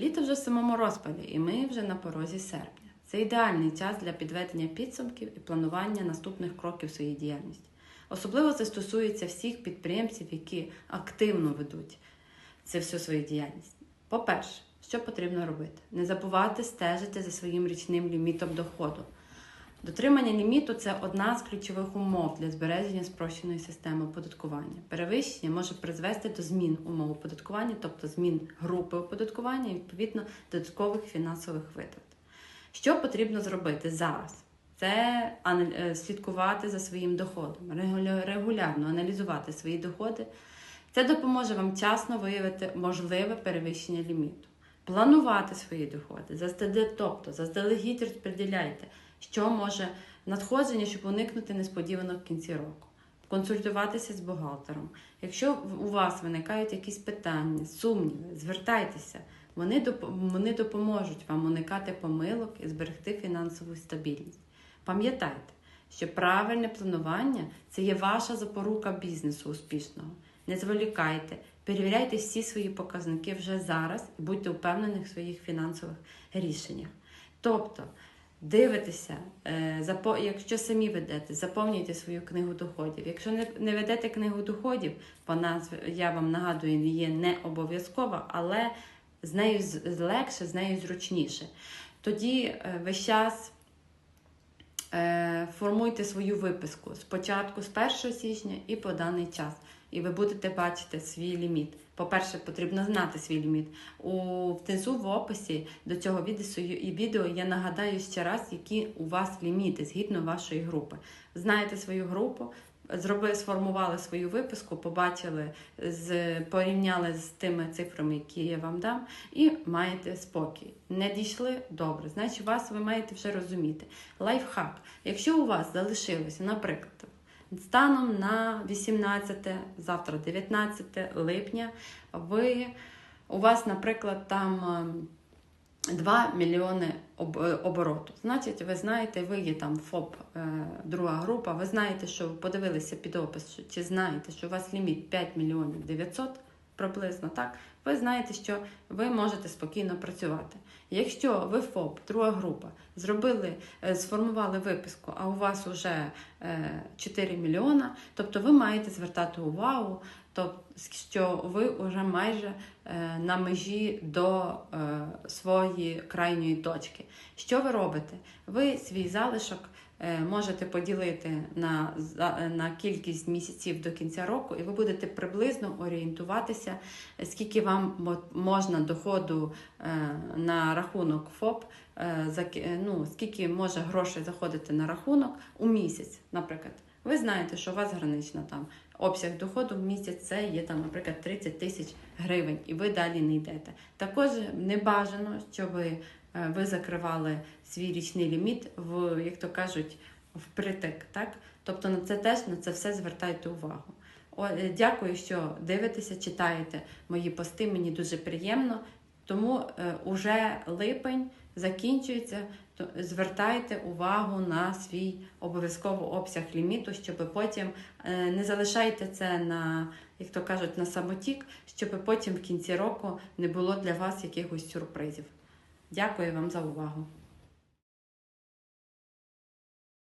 листопаді, і ми вже на порозі серпня. Це ідеальний час для підведення підсумків і планування наступних кроків своєї діяльності. Особливо це стосується всіх підприємців, які активно ведуть це всю свою діяльність. По-перше, що потрібно робити? Не забувати стежити за своїм річним лімітом доходу. Дотримання ліміту це одна з ключових умов для збереження спрощеної системи оподаткування. Перевищення може призвести до змін умов оподаткування, тобто змін групи оподаткування і відповідно додаткових фінансових витрат. Що потрібно зробити зараз? Це е, слідкувати за своїм доходом, регулярно аналізувати свої доходи. Це допоможе вам вчасно виявити можливе перевищення ліміту, планувати свої доходи, тобто заздалегідь розподіляйте, що може надходження, щоб уникнути несподіванок в кінці року. Консультуватися з бухгалтером. Якщо у вас виникають якісь питання, сумніви, звертайтеся. Вони, вони допоможуть вам уникати помилок і зберегти фінансову стабільність. Пам'ятайте, що правильне планування це є ваша запорука бізнесу успішного. Не зволікайте, перевіряйте всі свої показники вже зараз і будьте впевнені в своїх фінансових рішеннях. Тобто, дивитеся, е, якщо самі ведете, заповнюйте свою книгу доходів. Якщо не, ведете книгу доходів, вона я вам нагадую, є не обов'язкова, але з нею легше, з нею зручніше. Тоді е, весь час формуйте свою виписку спочатку з 1 січня і по даний час. І ви будете бачити свій ліміт. По-перше, потрібно знати свій ліміт. У внизу в описі до цього відео я нагадаю ще раз, які у вас ліміти згідно вашої групи. Знаєте свою групу, зробили, сформували свою виписку, побачили, з, порівняли з тими цифрами, які я вам дам, і маєте спокій. Не дійшли добре, значить вас ви маєте вже розуміти. Лайфхак. Якщо у вас залишилося, наприклад, станом на 18, завтра 19 липня, ви, у вас, наприклад, там. Ем, 2 мільйони е, обороту. Значить, ви знаєте, ви є там ФОП, е, друга група, ви знаєте, що подивилися під опис, чи знаєте, що у вас ліміт 5 мільйонів 900 приблизно, так? Ви знаєте, що ви можете спокійно працювати. Якщо ви ФОП, друга група, зробили, е, сформували виписку, а у вас вже 4 мільйона, тобто ви маєте звертати увагу, тобто, що ви вже майже е, на межі до е, своєї крайньої точки. Що ви робите? Ви свій залишок е, можете поділити на, за- на кількість місяців до кінця року, і ви будете приблизно орієнтуватися, е, скільки вам можна доходу е, на рахунок ФОП, е, е, ну, скільки може грошей заходити на рахунок у місяць, наприклад. Ви знаєте, що у вас гранична там обсяг доходу в місяць це є там, наприклад, 30 тисяч гривень, і ви далі не йдете. Також не бажано, щоб ви, е, закривали свій річний ліміт в, як то кажуть, впритик. Так? Тобто на це теж на це все звертайте увагу. О, е, дякую, що дивитеся, читаєте мої пости. Мені дуже приємно. Тому е, уже липень закінчується. То звертайте увагу на свій обов'язково обсяг ліміту, щоб потім е, не залишайте це на, як то кажуть, на самотік, щоб потім в кінці року не було для вас якихось сюрпризів. Дякую вам за увагу.